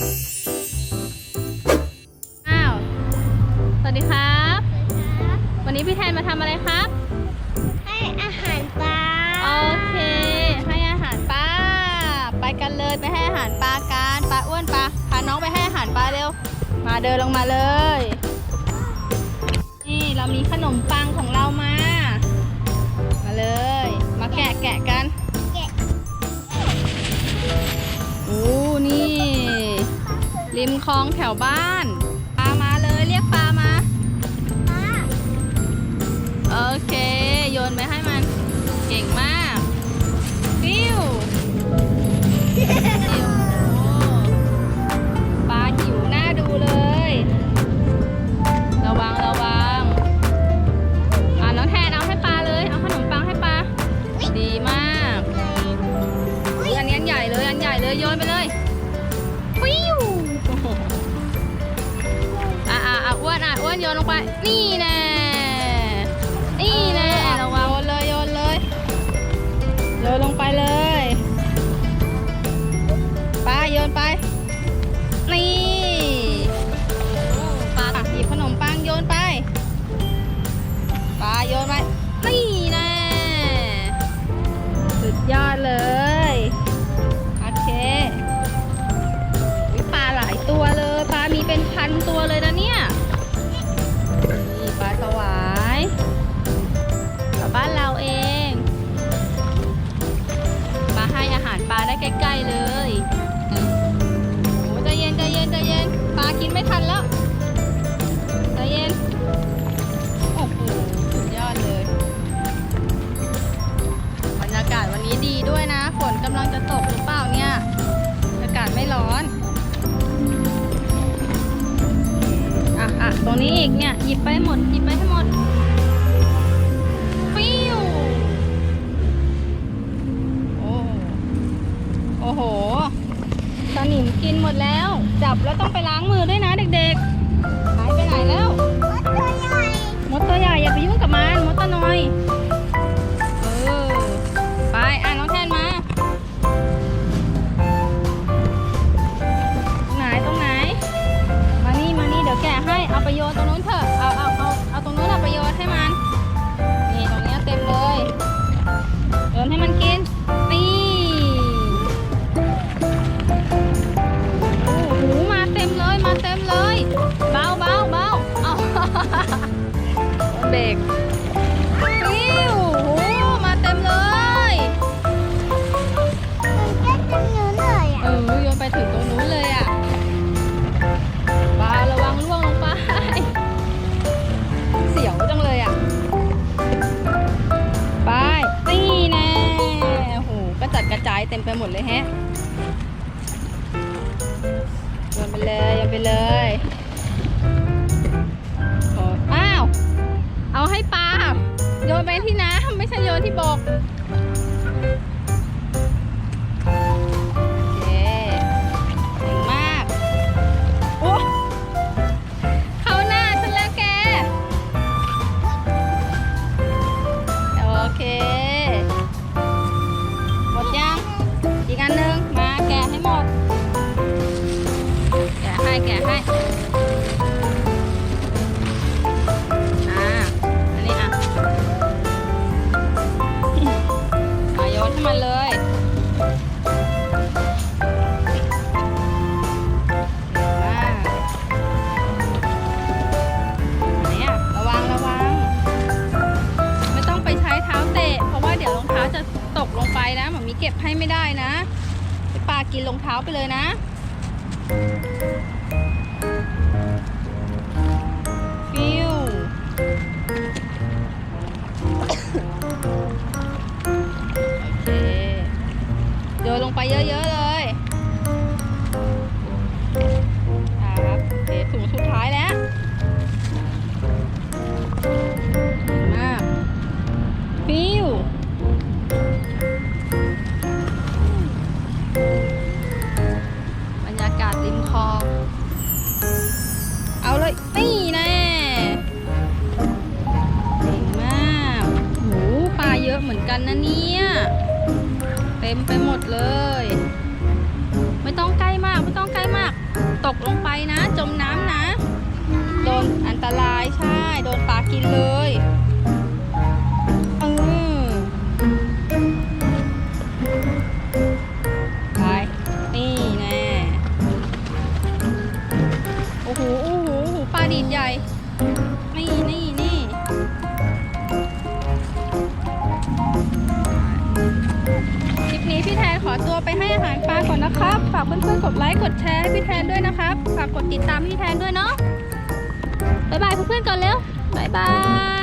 อ้าว สวัสดีครับ วันนี้พี่แทนมาทำอะไรครับ ให้อาหารปลา โอเค ให้อาหารปลา ไปกันเลยไปให้อาหารปลากัน ปลาอ้วนปลา พาน้องไปให้อาหารปลาเร็ว มาเดินลงมาเลย นี่เรามีขนมปังของเรามา ริมคลองแถวบ้านปลามาเลยเรียกปลามาปลาโอเค โยนไปให้ โยนลงไป นี่แน่นี่แน่ระวังโยนเลยโยนเลยโยนลงไปเลยปลาโยนไป นี่ปลาหยิบขนมปังโยนไปปลาโยนไปนี่แน่สุดยอดเลย ลากินไม่ทันแล้วใจเย็น โอ้โห สุดยอดเลย บรรยากาศวันนี้ดีด้วยนะ ฝนกำลังจะตกหรือเปล่าเนี่ย อากาศไม่ร้อน อะอะตรงนี้อีกเนี่ย หยิบไปหมด หยิบไปให้หมดฟิวโอ้โอ้โหสนิมกินหมดแล้ว จับแล้วต้องไปล้างมือด้วยนะเด็กๆ ดเลยแฮะโยนไปเลยโยนไปเลยอ้อ้าว เอาให้ปลา โยนไปที่น้ำไม่ใช่โยนที่บก กะให้อ่าอันนี้อะมาโยนให้มันเลยว่าเนี่ยระวังระวัง ไม่ต้องไปใช้เท้าเตะ เพราะว่าเดี๋ยวรองเท้าจะตกลงไปนะหมอมีเก็บให้ไม่ได้นะไปปากินรองเท้าไปเลยนะฟิ กันนะเนี่ย เต็มไปหมดเลย ไม่ต้องใกล้มาก ไม่ต้องใกล้มาก ตกลงไปนะ จมน้ำนะ ปนี้พี่แทนขอตัวไปให้อาหารปลาก่อนนะครับ ฝากเพื่อนๆกดไลค์กดแชร์ให้พี่แทนด้วยนะครับ ฝากกดติดตามพี่แทนด้วยเนาะบ๊ายบายเพื่อนๆก่อนเร็วบ๊ายบาย